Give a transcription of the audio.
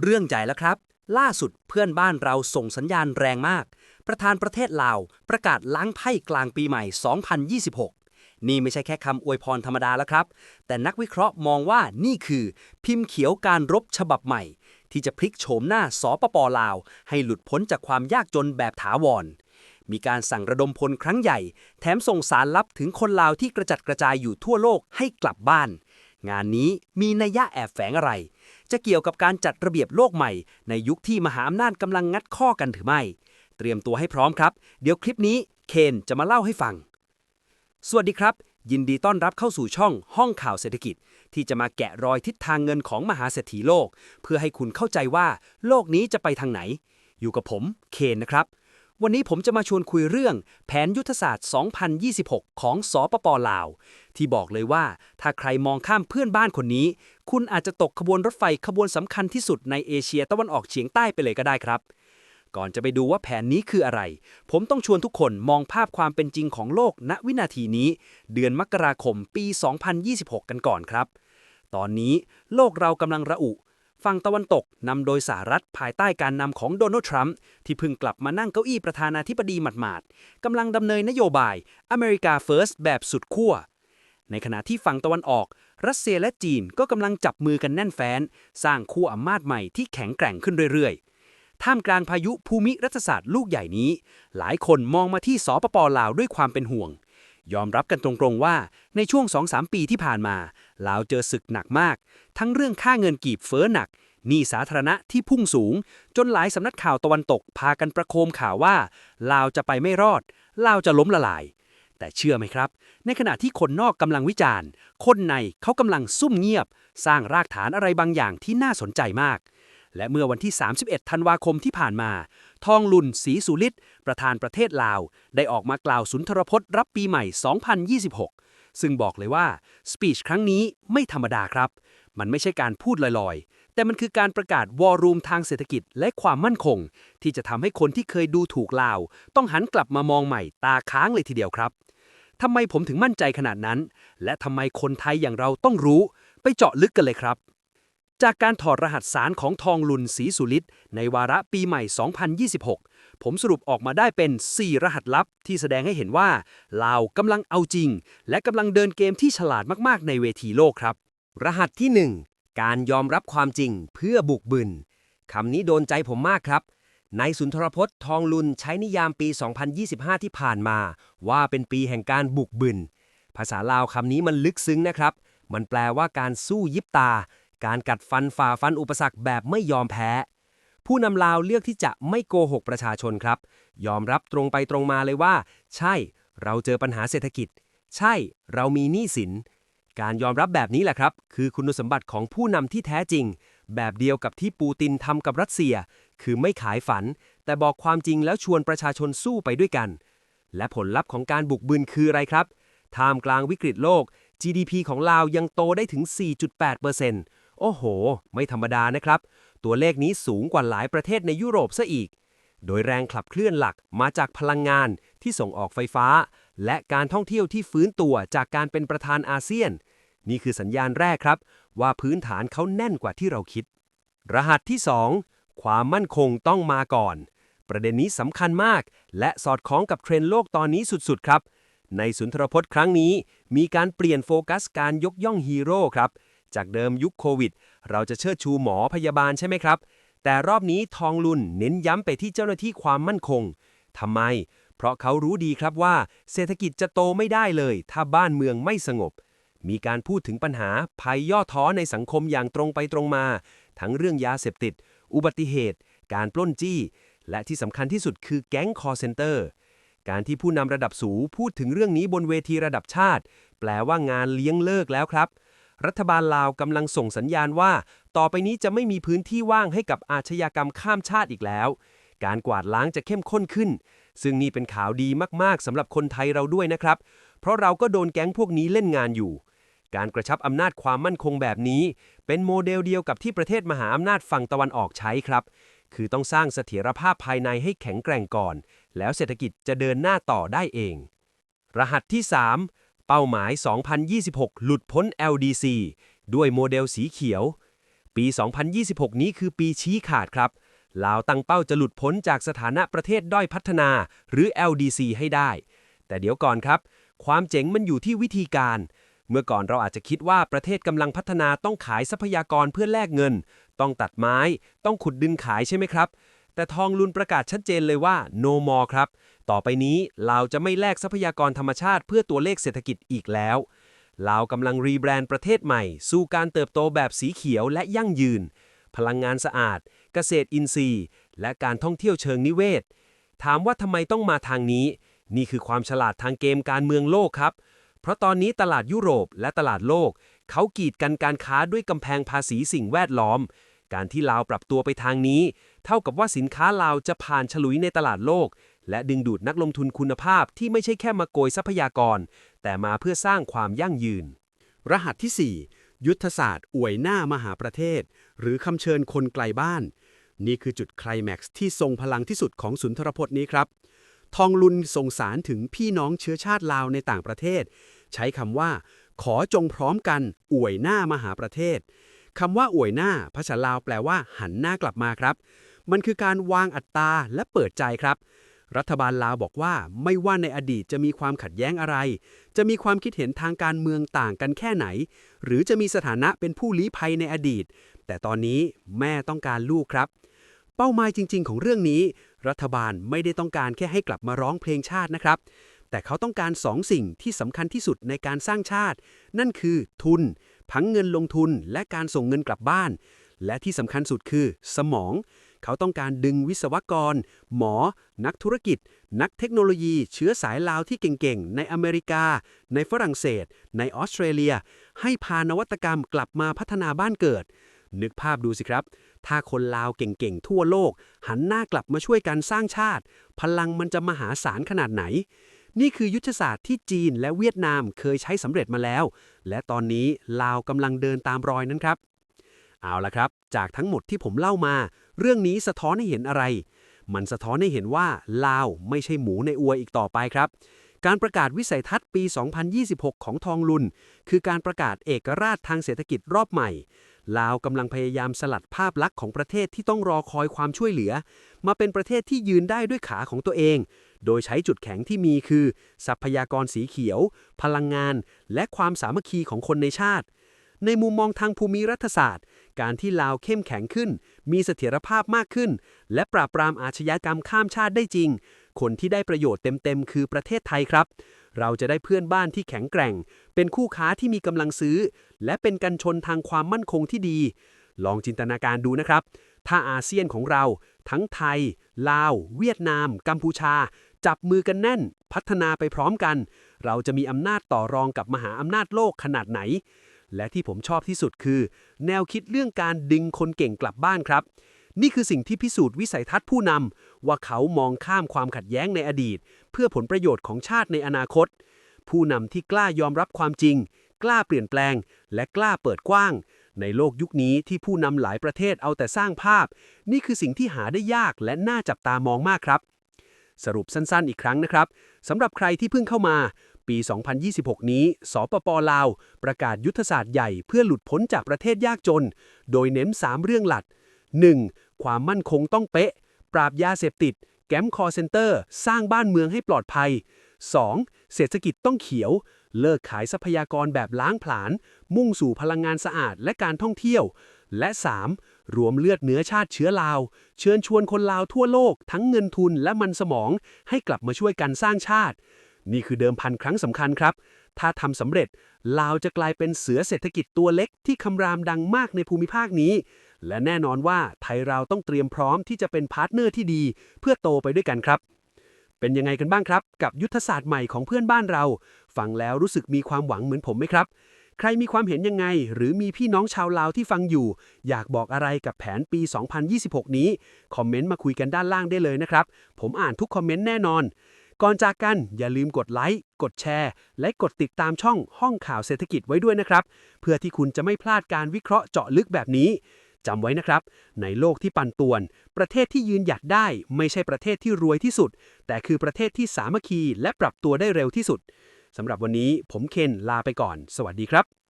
เรื่องใหญ่แล้วครับ ล่าสุดเพื่อนบ้านเราส่งสัญญาณแรงมาก ประธานประเทศลาวประกาศล้างไพ่กลางปีใหม่ 2026 นี่ไม่ใช่แค่คำอวยพรธรรมดาแล้วครับ แต่นักวิเคราะห์มองว่านี่คือพิมพ์เขียวการรบฉบับใหม่ ที่จะพลิกโฉมหน้าสปปลาว ให้หลุดพ้นจากความยากจนแบบถาวรมีการสั่งระดมพลครั้งใหญ่ แถมส่งสารลับถึงคนลาวที่กระจัดกระจายอยู่ทั่วโลกให้กลับบ้าน งานนี้มีนัยยะแอบแฝงอะไร จะเกี่ยวกับการจัดระเบียบโลกใหม่ ในยุคที่มหาอำนาจกำลังงัดข้อกันหรือไม่ เตรียมตัวให้พร้อมครับ เดี๋ยวคลิปนี้เคนจะมาเล่าให้ฟัง สวัสดีครับ ยินดีต้อนรับเข้าสู่ช่องห้องข่าวเศรษฐกิจ ที่จะมาแกะรอยทิศทางเงินของมหาเศรษฐีโลก เพื่อให้คุณเข้าใจว่า โลกนี้จะไปทางไหน อยู่กับผมเคนนะครับ วันนี้ผมจะมาชวนคุยเรื่อง แผนยุทธศาสตร์ 2026 ของสปปลาว ที่บอกเลยว่า ถ้าใครมองข้ามเพื่อนบ้านคนนี้ คุณอาจจะตกขบวนรถไฟขบวนสำคัญที่สุดในเอเชียตะวันออกเฉียงใต้ไปเลยก็ได้ครับ ก่อนจะไปดูว่าแผนนี้คืออะไร ผมต้องชวนทุกคนมองภาพความเป็นจริงของโลกณวินาทีนี้ เดือนมกราคมปี 2026 กันก่อนครับ ตอนนี้โลกเรากำลังระอุ ฝั่งตะวันตกนำโดยสหรัฐภายใต้การนำของโดนัลด์ทรัมป์ที่เพิ่งกลับมานั่งเก้าอี้ประธานาธิบดีหมาดๆกำลังดำเนินนโยบายอเมริกาเฟิร์สแบบสุดขั้วในขณะที่ฝั่งตะวันออก รัสเซียและจีนก็กำลังจับมือกันแน่นแฟ้น สร้างคู่อำนาจใหม่ที่แข็งแกร่งขึ้นเรื่อยๆ ท่ามกลางพายุภูมิรัฐศาสตร์ลูกใหญ่นี้ หลายคนมองมาที่สปปลาวด้วยความเป็นห่วง ยอมรับกันตรงๆว่าในช่วง 2-3 ปีที่ผ่านมาลาวเจอศึกหนักมาก ทั้งเรื่องค่าเงินกีบเฟ้อหนักหนี้สาธารณะที่พุ่งสูง จนหลายสำนักข่าวตะวันตกพากันประโคมข่าวว่าลาวจะไปไม่รอดลาวจะล้มละลาย แต่เชื่อไหมครับ ในขณะที่คนนอกกำลังวิจารณ์ คนในเขากำลังซุ่มเงียบ สร้างรากฐานอะไรบางอย่างที่น่าสนใจมาก และเมื่อวันที่ 31 ธันวาคมที่ผ่านมา ทองลุนศรีสุฤทธิ์ประธานประเทศลาว ได้ออกมากล่าวสุนทรพจน์รับปีใหม่ 2026 ซึ่งบอกเลยว่าสปีชครั้งนี้ไม่ธรรมดาครับ มันไม่ใช่การพูดลอยๆ แต่มันคือการประกาศวอรูมทางเศรษฐกิจและความมั่นคง ที่จะทำให้คนที่เคยดูถูกลาว ต้องหันกลับมามองใหม่ตาค้างเลยทีเดียวครับทำไมผมถึงมั่นใจขนาดนั้น และทำไมคนไทยอย่างเราต้องรู้ ไปเจาะลึกกันเลยครับ จากการถอดรหัสสารของทองลุนศรีสุฤทธิ์ในวาระปีใหม่ 2026 ผมสรุปออกมาได้เป็น 4 รหัสลับที่แสดงให้เห็นว่าลาวกำลังเอาจริง และกำลังเดินเกมที่ฉลาดมากๆ ในเวทีโลกครับ รหัสที่ 1 การยอมรับความจริงเพื่อบุกบึนคำนี้โดนใจผมมากครับในสุนทรพจน์ทองลุนใช้นิยามปี 2025 ที่ผ่านมา ว่าเป็นปีแห่งการบุกบึน ภาษาลาวคำนี้มันลึกซึ้งนะครับ มันแปลว่าการสู้ยิบตา การกัดฟันฝ่าฟันอุปสรรคแบบไม่ยอมแพ้ ผู้นำลาวเลือกที่จะไม่โกหกประชาชนครับ ยอมรับตรงไปตรงมาเลยว่า ใช่ เราเจอปัญหาเศรษฐกิจ ใช่ เรามีหนี้สิน การยอมรับแบบนี้แหละครับ คือคุณสมบัติของผู้นำที่แท้จริง แบบเดียวกับที่ปูตินทำกับรัสเซีย คือไม่ขายฝัน แต่บอกความจริงแล้วชวนประชาชนสู้ไปด้วยกัน และผลลัพธ์ของการบุกบืนคืออะไรครับท่ามกลางวิกฤตโลก GDP ของลาวยังโตได้ถึง 4.8% โอ้โห ไม่ธรรมดานะครับ ตัวเลขนี้สูงกว่าหลายประเทศในยุโรปซะอีก โดยแรงขับเคลื่อนหลักมาจากพลังงานที่ส่งออกไฟฟ้า และการท่องเที่ยวที่ฟื้นตัวจากการเป็นประธานอาเซียน นี่คือสัญญาณแรกครับ ว่าพื้นฐานเขาแน่นกว่าที่เราคิด รหัสที่ 2 ความมั่นคงต้องมาก่อน ประเด็นนี้สำคัญมาก และสอดคล้องกับเทรนด์โลกตอนนี้สุดๆครับ ในสุนทรพจน์ครั้งนี้ มีการเปลี่ยนโฟกัสการยกย่องฮีโร่ครับ จากเดิมยุคโควิด เราจะเชิดชูหมอพยาบาลใช่ไหมครับ แต่รอบนี้ทองลุนเน้นย้ำไปที่เจ้าหน้าที่ความมั่นคงทำไม เพราะเขารู้ดีครับว่า เศรษฐกิจจะโตไม่ได้เลย ถ้าบ้านเมืองไม่สงบ มีการพูดถึงปัญหาภัยย่อท้อในสังคมอย่างตรงไปตรงมา ทั้งเรื่องยาเสพติด อุบัติเหตุ การปล้นจี้ และที่สำคัญที่สุดคือแก๊งคอร์เซนเตอร์การที่ผู้นำระดับสูงพูดถึงเรื่องนี้บนเวทีระดับชาติ แปลว่างานเลี้ยงเลิกแล้วครับ รัฐบาลลาวกำลังส่งสัญญาณว่า ต่อไปนี้จะไม่มีพื้นที่ว่างให้กับอาชญากรรมข้ามชาติอีกแล้ว การกวาดล้างจะเข้มข้นขึ้น ซึ่งนี่เป็นข่าวดีมากๆสำหรับคนไทยเราด้วยนะครับ เพราะเราก็โดนแก๊งพวกนี้เล่นงานอยู่ การกระชับอำนาจความมั่นคงแบบนี้ เป็นโมเดลเดียวกับที่ประเทศมหาอำนาจฝั่งตะวันออกใช้ครับ คือต้องสร้างเสถียรภาพภายในให้แข็งแกร่งก่อน แล้วเศรษฐกิจจะเดินหน้าต่อได้เอง รหัสที่ 3 เป้าหมาย 2026 หลุดพ้น LDC ด้วยโมเดลสีเขียว ปี 2026 นี้คือปีชี้ขาดครับลาวตั้งเป้าจะหลุดพ้นจากสถานะประเทศด้อยพัฒนา หรือ LDC ให้ได้ แต่เดี๋ยวก่อนครับ ความเจ๋งมันอยู่ที่วิธีการ เมื่อก่อนเราอาจจะคิดว่าประเทศกำลังพัฒนาต้องขายทรัพยากรเพื่อแลกเงิน ต้องตัดไม้ ต้องขุดดินขายใช่ไหมครับ แต่ทองลุนประกาศชัดเจนเลยว่า no more ครับ ต่อไปนี้ลาวจะไม่แลกทรัพยากรธรรมชาติเพื่อตัวเลขเศรษฐกิจอีกแล้วลาวกำลังรีแบรนด์ประเทศใหม่ สู่การเติบโตแบบสีเขียวและยั่งยืน พลังงานสะอาด เกษตรอินทรีย์ และการท่องเที่ยวเชิงนิเวศ ถามว่าทำไมต้องมาทางนี้ นี่คือความฉลาดทางเกมการเมืองโลกครับ เพราะตอนนี้ตลาดยุโรปและตลาดโลก เขากีดกันการค้าด้วยกำแพงภาษีสิ่งแวดล้อม การที่ลาวปรับตัวไปทางนี้ ท่ากับว่าสินค้าลาวจะผ่านฉลุยในตลาดโลก และดึงดูดนักลงทุนคุณภาพที่ไม่ใช่แค่มาโกยทรัพยากร แต่มาเพื่อสร้างความยั่งยืน รหัสที่ 4 ยุทธศาสตร์ อวยหน้ามหาประเทศ หรือคำเชิญคนไกลบ้าน นี่คือจุดไคลแม็กซ์ที่ทรงพลังที่สุดของสุนทรพจน์นี้ครับ ทองลุนส่งสารถึงพี่น้องเชื้อชาติลาวในต่างประเทศ ใช้คำว่า ขอจงพร้อมกัน อวยหน้ามหาประเทศคำว่าอวยหน้าภาษาลาวแปลว่า หันหน้ากลับมาครับ มันคือการวางอัตราและเปิดใจครับ รัฐบาลลาวบอกว่าไม่ว่าในอดีตจะมีความขัดแย้งอะไร จะมีความคิดเห็นทางการเมืองต่างกันแค่ไหน หรือจะมีสถานะเป็นผู้ลี้ภัยในอดีต แต่ตอนนี้แม่ต้องการลูกครับ เป้าหมายจริง ๆ ของเรื่องนี้ รัฐบาลไม่ได้ต้องการแค่ให้กลับมาร้องเพลงชาตินะครับแต่เขาต้องการสองสิ่งที่สำคัญที่สุดในการสร้างชาติ นั่นคือทุน ผังเงินลงทุนและการส่งเงินกลับบ้าน และที่สำคัญสุดคือ สมอง เขาต้องการดึงวิศวกร หมอ นักธุรกิจ นักเทคโนโลยี เชื้อสายลาวที่เก่งๆ ในอเมริกา ในฝรั่งเศส ในออสเตรเลีย ให้พานวัตกรรมกลับมาพัฒนาบ้านเกิด นึกภาพดูสิครับ ถ้าคนลาวเก่งๆ ทั่วโลก หันหน้ากลับมาช่วยกันสร้างชาติ พลังมันจะมหาศาลขนาดไหนนี่คือยุทธศาสตร์ที่จีนและเวียดนามเคยใช้สำเร็จมาแล้ว และตอนนี้ลาวกำลังเดินตามรอยนั้นครับ เอาละครับ จากทั้งหมดที่ผมเล่ามา เรื่องนี้สะท้อนให้เห็นอะไร มันสะท้อนให้เห็นว่าลาวไม่ใช่หมูในอวยอีกต่อไปครับ การประกาศวิสัยทัศน์ปี 2026 ของทองลุน คือการประกาศเอกราชทางเศรษฐกิจรอบใหม่ ลาวกำลังพยายามสลัดภาพลักษณ์ของประเทศที่ต้องรอคอยความช่วยเหลือ มาเป็นประเทศที่ยืนได้ด้วยขาของตัวเอง โดยใช้จุดแข็งที่มีคือ ทรัพยากรสีเขียว พลังงาน และความสามัคคีของคนในชาติในมุมมองทางภูมิรัฐศาสตร์ การที่ลาวเข้มแข็งขึ้น มีเสถียรภาพมากขึ้น และปราบปรามอาชญากรรมข้ามชาติได้จริง คนที่ได้ประโยชน์เต็มๆ คือประเทศไทยครับ เราจะได้เพื่อนบ้านที่แข็งแกร่ง เป็นคู่ค้าที่มีกำลังซื้อ และเป็นกันชนทางความมั่นคงที่ดี ลองจินตนาการดูนะครับ ถ้าอาเซียนของเรา ทั้งไทย ลาว เวียดนาม กัมพูชา จับมือกันแน่น พัฒนาไปพร้อมกัน เราจะมีอำนาจต่อรองกับมหาอำนาจโลกขนาดไหน และที่ผมชอบที่สุดคือ แนวคิดเรื่องการดึงคนเก่งกลับบ้านครับ นี่คือสิ่งที่พิสูจน์วิสัยทัศน์ผู้นำว่าเขามองข้ามความขัดแย้งในอดีต เพื่อผลประโยชน์ของชาติในอนาคต ผู้นำที่กล้ายอมรับความจริง กล้าเปลี่ยนแปลง และกล้าเปิดกว้าง ในโลกยุคนี้ที่ผู้นำหลายประเทศเอาแต่สร้างภาพ นี่คือสิ่งที่หาได้ยากและน่าจับตามองมากครับสรุปสั้นๆ อีกครั้งนะครับสำหรับใครที่เพิ่งเข้ามา ปี 2026 นี้ สปปลาว ประกาศยุทธศาสตร์ใหญ่เพื่อหลุดพ้นจากประเทศยากจน โดยเน้น 3 เรื่องหลัก 1. ความมั่นคงต้องเป๊ะ ปราบยาเสพติด แก๊มคอร์เซนเตอร์ สร้างบ้านเมืองให้ปลอดภัย 2. เศรษฐกิจต้องเขียว เลิกขายทรัพยากรแบบล้างผลาญ มุ่งสู่พลังงานสะอาดและการท่องเที่ยว และ 3. รวมเลือดเนื้อชาติเชื้อลาว เชิญชวนคนลาวทั่วโลกทั้งเงินทุนและมันสมองให้กลับมาช่วยกันสร้างชาติ นี่คือเดิมพันครั้งสำคัญครับ ถ้าทำสำเร็จ ลาวจะกลายเป็นเสือเศรษฐกิจตัวเล็กที่คำรามดังมากในภูมิภาคนี้ และแน่นอนว่าไทยเราต้องเตรียมพร้อมที่จะเป็นพาร์ทเนอร์ที่ดี เพื่อโตไปด้วยกันครับ เป็นยังไงกันบ้างครับ กับยุทธศาสตร์ใหม่ของเพื่อนบ้านเรา ฟังแล้วรู้สึกมีความหวังเหมือนผมไหมครับใครมีความเห็นยังไง หรือมีพี่น้องชาวลาวที่ฟังอยู่ อยากบอกอะไรกับแผนปี 2026 นี้ คอมเมนต์มาคุยกันด้านล่างได้เลยนะครับ ผมอ่านทุกคอมเมนต์แน่นอน ก่อนจากกันอย่าลืมกดไลค์ กดแชร์ และกดติดตามช่องห้องข่าวเศรษฐกิจไว้ด้วยนะครับ เพื่อที่คุณจะไม่พลาดการวิเคราะห์เจาะลึกแบบนี้จำไว้นะครับ ในโลกที่ปั่นป่วน ประเทศที่ยืนหยัดได้ ไม่ใช่ประเทศที่รวยที่สุด แต่คือประเทศที่สามัคคีและปรับตัวได้เร็วที่สุดสำหรับวันนี้ผมเคนลาไปก่อน สวัสดีครับ